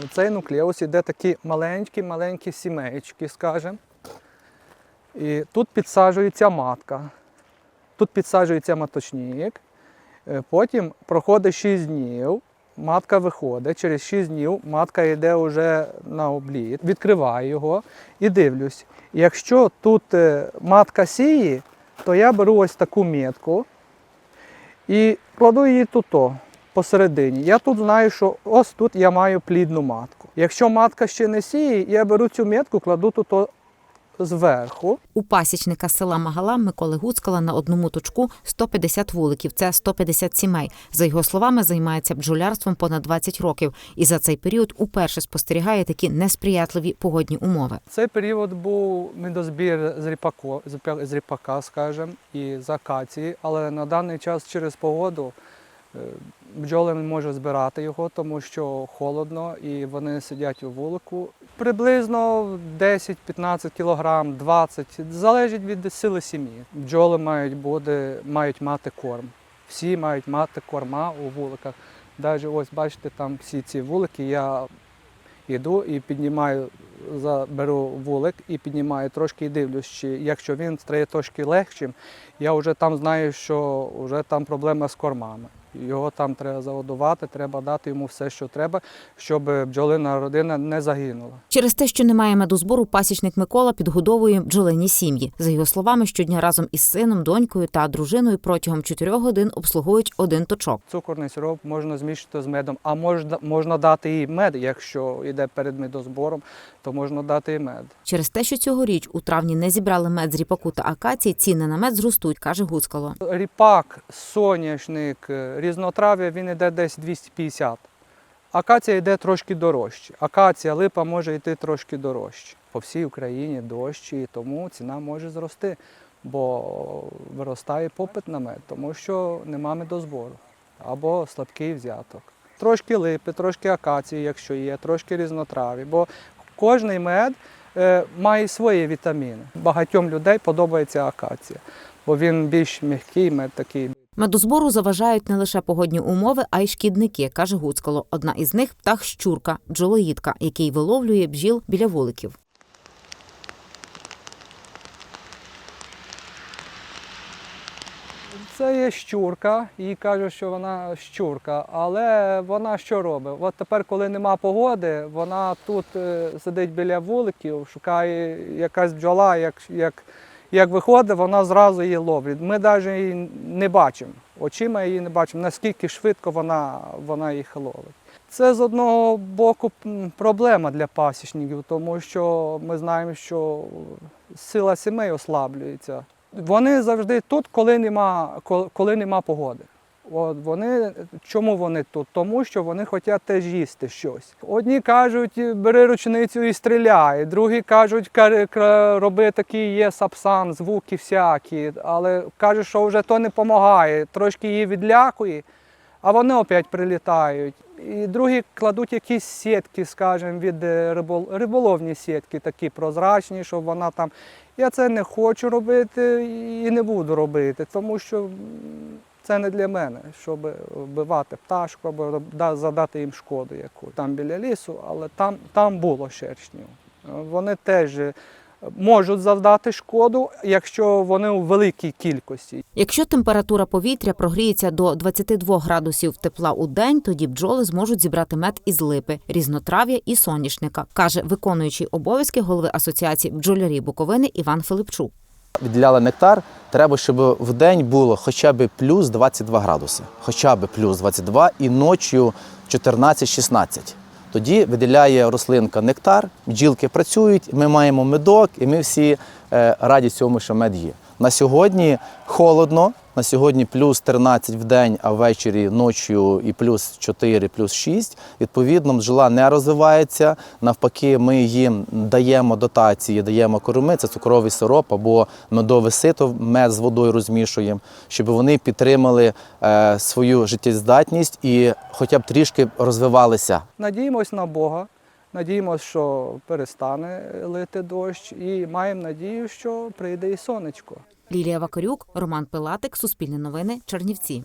В цей нуклеус іде такі маленькі-маленькі сімеєчки, скажімо. І тут підсаджується матка. Тут підсаджується маточник. Е, Потім проходить 6 днів, матка виходить. Через 6 днів матка йде вже на обліт, відкриваю його і дивлюсь. Якщо тут е, матка сіє, то я беру ось таку метку і кладу її тут посередині. Я тут знаю, що ось тут я маю плідну матку. Якщо матка ще не сіє, я беру цю метку, кладу тут зверху. У пасічника села Магала Миколи Гуцкала на одному точку 150 вуликів. Це 150 сімей. За його словами, займається бджолярством понад 20 років, і за цей період уперше спостерігає такі несприятливі погодні умови. Цей період був медозбір з ріпако, з ріпака, скажімо, і з акації, але на даний час через погоду е, бджоли не можуть збирати його, тому що холодно і вони сидять у вулику. Приблизно 10-15 кілограм, 20, залежить від сили сім'ї. Бджоли мають, буде, мають мати корм. Всі мають мати корма у вуликах. Навіть ось бачите, там всі ці вулики я Іду і піднімаю, беру вулик і піднімаю трошки і дивлюсь, чи якщо він стає трошки легшим, я вже там знаю, що вже там проблема з кормами. Його там треба заводувати, треба дати йому все, що треба, щоб бджолина родина не загинула. Через те, що немає медозбору, пасічник Микола підгодовує бджолині сім'ї. За його словами, щодня разом із сином, донькою та дружиною протягом 4 годин обслуговують один точок. Цукорний сироп можна змішати з медом, а можна, можна дати і мед, якщо йде перед медозбором, то можна дати і мед. Через те, що цьогоріч у травні не зібрали мед з ріпаку та акації, ціни на мед зростуть, каже Гуцкало. Ріпак, соняшник, е, різнотрав'я він йде десь 250. Акація йде трошки дорожче. Акація, липа може йти трошки дорожче. По всій Україні дощ, і тому ціна може зрости, бо виростає попит на мед, тому що нема медозбору або слабкий взяток. Трошки липи, трошки акації, якщо є, трошки різнотраві, бо кожний мед е, має свої вітаміни. Багатьом людей подобається акація, бо він більш м'який мед такий. Медозбору заважають не лише погодні умови, а й шкідники, каже Гуцкало. Одна із них птах щурка, бджолоїдка, який виловлює бджіл біля вуликів. Це є щурка, їй кажуть, що вона щурка, але вона що робить? От тепер, коли нема погоди, вона тут е, сидить біля вуликів, шукає якась бджола, як, як, як виходить, вона зразу її ловить. Ми навіть її не бачимо, очима її не бачимо, наскільки швидко вона, вона їх ловить. Це з одного боку проблема для пасічників, тому що ми знаємо, що сила сімей ослаблюється. Вони завжди тут, коли нема, коли нема погоди. От вони, чому вони тут? Тому що вони хочуть теж їсти щось. Одні кажуть, бери ручницю і стріляй, другі кажуть, «Ка- кра- роби такий є сапсан, звуки всякі, але кажуть, що вже то не допомагає, трошки її відлякує, а вони опять прилітають. І другі кладуть якісь сітки, скажімо, від е, рибол... риболовні сітки, такі прозрачні, щоб вона там. Я це не хочу робити і не буду робити, тому що це не для мене, щоб вбивати пташку або задати їм шкоду яку. Там біля лісу, але там, там було шершнів. Е, Вони теж е, можуть завдати шкоду, якщо вони у великій кількості. Якщо температура повітря прогріється до 22 градусів тепла у день, тоді бджоли зможуть зібрати мед із липи, різнотрав'я і соняшника, каже виконуючий обов'язки голови асоціації бджолярів Буковини Іван Филипчук. Відділяли нектар, треба, щоб в день було хоча б плюс 22 градуси, хоча б плюс 22 і ночі 14-16. Тоді виділяє рослинка нектар, бджілки працюють, ми маємо медок, і ми всі е, раді цьому, що мед є. На сьогодні холодно, на сьогодні плюс 13 в день, а ввечері ночі і плюс 4, плюс 6. Відповідно, бджола не розвивається. Навпаки, ми їм даємо дотації, даємо корми, це цукровий сироп або медове сито, мед з водою розмішуємо, щоб вони підтримали е, свою життєздатність і хоча б трішки розвивалися. Надіємось на Бога, надіємось, що перестане лити дощ, і маємо надію, що прийде і сонечко. Лілія Вакарюк, Роман Пилатик, Суспільне новини, Чернівці.